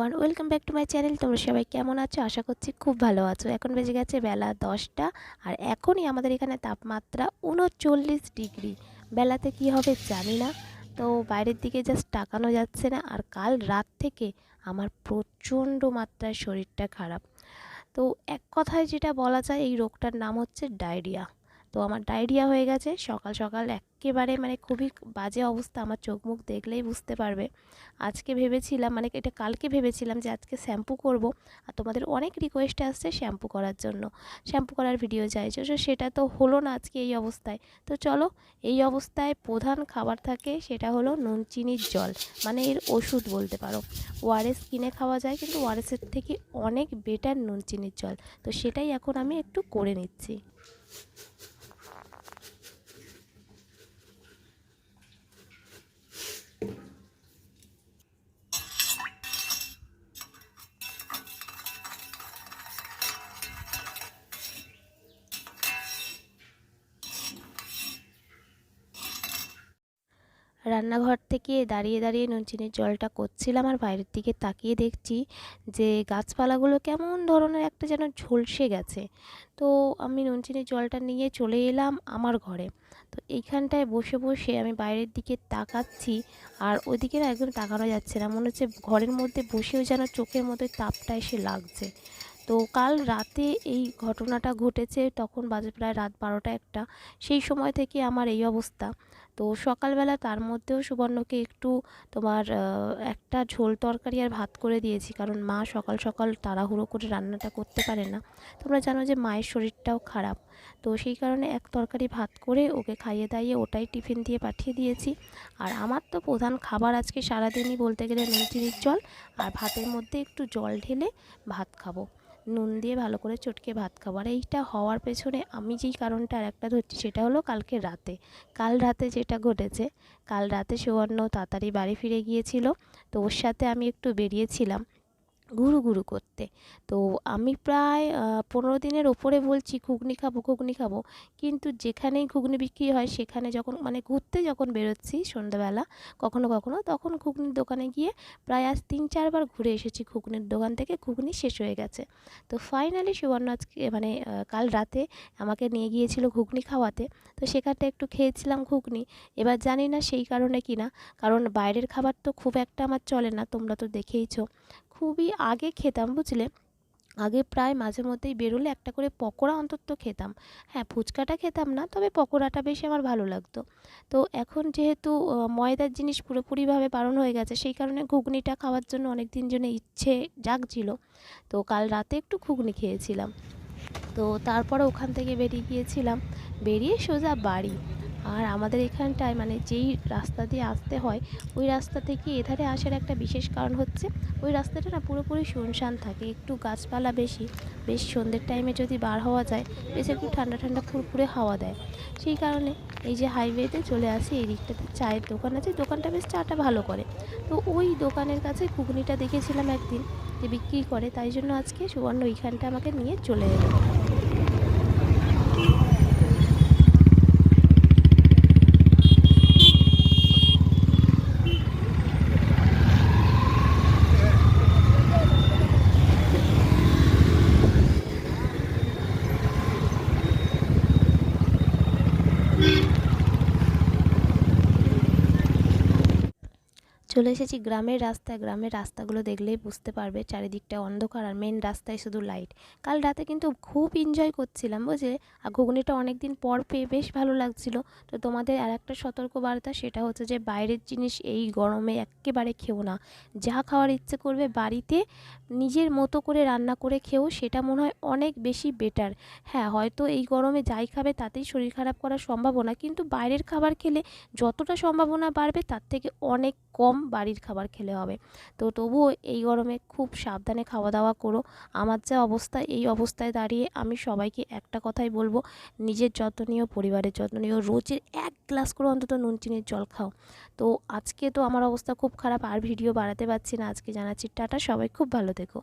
Everyone welcome back to my channel তোমরা সবাই কেমন আছো? আশা করছি খুব ভালো আছো। এখন বেজে গেছে বেলা দশটা, আর এখনই আমাদের এখানে তাপমাত্রা উনচল্লিশ ডিগ্রি। বেলাতে কি হবে জানি না। তো বাইরের দিকে জাস্ট তাকানো যাচ্ছে না, আর কাল রাত থেকে আমার প্রচণ্ড মাত্রায় শরীরটা খারাপ। তো এক কথায় যেটা বলা যায়, এই রোগটার নাম হচ্ছে ডায়রিয়া। তো আমার ডায়রিয়া হয়ে গেছে। সকাল সকাল একেবারে মানে খুবই বাজে অবস্থা। আমার চোখ মুখ দেখলেই বুঝতে পারবে। আজকে ভেবেছিলাম মানে এটা কালকে ভেবেছিলাম যে আজকে শ্যাম্পু করব। আর তোমাদের অনেক রিকোয়েস্ট আসছে শ্যাম্পু করার জন্য। শ্যাম্পু করার ভিডিও চাইছো তো সেটা তো হলো না আজকে এই অবস্থায়। তো চলো, এই অবস্থায় প্রধান খাবার থাকে সেটা হলো নুন চিনির জল। মানে এর ওষুধ বলতে পারো। ওয়ারেস কিনে খাওয়া যায় কিন্তু ওয়ারেসের থেকে অনেক বেটার নুন চিনির জল। তো সেটাই এখন আমি একটু করে নিচ্ছি। রান্নাঘর থেকে দাঁড়িয়ে দাঁড়িয়ে নুন চিনির জলটা করছিলাম আর বাইরের দিকে তাকিয়ে দেখছি যে গাছপালাগুলো কেমন ধরনের একটা যেন ঝলসে গেছে। তো আমি নুন চিনির জলটা নিয়ে চলে এলাম আমার ঘরে। তো এইখানটায় বসে বসে আমি বাইরের দিকে তাকাচ্ছি আর ওইদিকে না একদম তাকানো যাচ্ছে না। মনে হচ্ছে ঘরের মধ্যে বসেও যেন চোখের মধ্যে তাপটা এসে লাগছে। তো কাল রাতে এই ঘটনাটা ঘটেছে, তখন বাজে প্রায় রাত বারোটা একটা। সেই সময় থেকে আমার এই অবস্থা। তো সকালবেলা তার মধ্যেও সুবর্ণকে একটু তোমার একটা ঝোল তরকারি আর ভাত করে দিয়েছি। কারণ মা সকাল সকাল তাড়াহুড়ো করে রান্নাটা করতে পারে না। তোমরা জানো যে মায়ের শরীরটাও খারাপ। তো সেই কারণে এক তরকারি ভাত করে ওকে খাইয়ে দাইয়ে ওটাই টিফিন দিয়ে পাঠিয়ে দিয়েছি। আর আমার তো প্রধান খাবার আজকে সারাদিনই বলতে গেলে নুন চিনির জল আর ভাতের মধ্যে একটু জল ঢেলে ভাত খাব। নুন দিয়ে ভালো করে চটকে ভাত খাব। আর এইটা হওয়ার পেছনে আমি যেই কারণটা আর একটা ধরছি সেটা হলো কালকে রাতে। কাল রাতে যেটা ঘটেছে, কাল রাতে সুবর্ণ তাড়াতাড়ি বাড়ি ফিরে গিয়েছিল। তো ওর সাথে আমি একটু বেরিয়েছিলাম। ঘুরু ঘুরু করতে। তো আমি প্রায় পনেরো দিনের ওপরে বলছি, ঘুগনি খাব ঘুগনি খাব। কিন্তু যেখানেই ঘুগনি বিক্রি হয়, সেখানে যখন মানে ঘুরতে যখন বেরোচ্ছি সন্ধ্যাবেলা, কখনো কখনো, তখন ঘুগনির দোকানে গিয়ে প্রায় আজ তিন চারবার ঘুরে এসেছি ঘুগনির দোকান থেকে, ঘুগনি শেষ হয়ে গেছে। তো ফাইনালি সুবর্ণ আজকে মানে কাল রাতে আমাকে নিয়ে গিয়েছিল ঘুগনি খাওয়াতে। তো সেখানটা একটু খেয়েছিলাম ঘুগনি। এবার জানি না সেই কারণে কি না কারণ বাইরের খাবার তো খুব একটা আমার চলে না, তোমরা তো দেখেইছো। খুবই আগে খেতাম, বুঝলে? আগে প্রায় মাঝে মধ্যেই বেরোলে একটা করে পকোড়া অন্তত খেতাম। হ্যাঁ ফুচকাটা খেতাম না, তবে পকোড়াটা বেশি আমার ভালো লাগতো। তো এখন যেহেতু ময়দার জিনিস পুরোপুরিভাবে বারণ হয়ে গেছে, সেই কারণে ঘুগনিটা খাওয়ার জন্য অনেক দিন জন্য ইচ্ছে জাগছিল। তো কাল রাতে একটু ঘুগনি খেয়েছিলাম। তো তারপরে ওখান থেকে বেরিয়ে গিয়েছিলাম। বেরিয়ে সোজা বাড়ি। আর আমাদের এখানটায় মানে যেই রাস্তা দিয়ে আসতে হয়, ওই রাস্তা থেকে এধারে আসার একটা বিশেষ কারণ হচ্ছে, ওই রাস্তাটা না পুরোপুরি শুনশান থাকে, একটু গাছপালা বেশি, বেশ সন্ধ্যের টাইমে যদি বার হওয়া যায়, বেশ একটু ঠান্ডা ঠান্ডা ফুরফুরে হাওয়া দেয়। সেই কারণে এই যে হাইওয়েতে চলে আসি, এই দিকটাতে চায়ের দোকান আছে, দোকানটা বেশ চাটা ভালো করে। তো ওই দোকানের কাছে ঘুগনিটা দেখেছিলাম একদিন, যে বিক্রি করে, তাই জন্য আজকে সুবর্ণ ওইখানটা আমাকে নিয়ে চলে এলো। চলে এসেছি গ্রামের রাস্তায়। গ্রামের রাস্তাগুলো দেখলেই বুঝতে পারবে চারিদিকটা অন্ধকার আর মেন রাস্তায় শুধু লাইট কাল রাতে কিন্তু খুব এনজয় করছিলাম বুঝলে? আর ঘুগনিটা অনেক দিন পর পেয়ে বেশ ভালো লাগছিল। তো তোমাদের আর একটা সতর্ক বার্তা সেটা হচ্ছে যে, বাইরের জিনিস এই গরমে একেবারে খেও না। যা খাওয়ার ইচ্ছে করবে বাড়িতে নিজের মতো করে রান্না করে খেও, সেটা মনে হয় অনেক বেশি বেটার হ্যাঁ হয়তো এই গরমে যাই খাবে তাতেই শরীর খারাপ করার সম্ভাবনা, কিন্তু বাইরের খাবার খেলে যতটা সম্ভাবনা বাড়বে তার থেকে অনেক কম বাড়ির খাবার খেলে হবে। তো তবুও এই গরমে খুব সাবধানে খাওয়া দাওয়া করো। আমার যা অবস্থা, এই অবস্থায় দাঁড়িয়ে আমি সবাইকে একটা কথাই বলব, নিজের যত্ন নিও, পরিবারের যত্ন নিও, রোজের এক গ্লাস করে অন্তত নুন চিনির জল খাও। তো আজকে তো আমার অবস্থা খুব খারাপ, আর ভিডিও বাড়াতে পারছি না। আজকে জানাচ্ছি টাটা, সবাই খুব ভালো থেকো।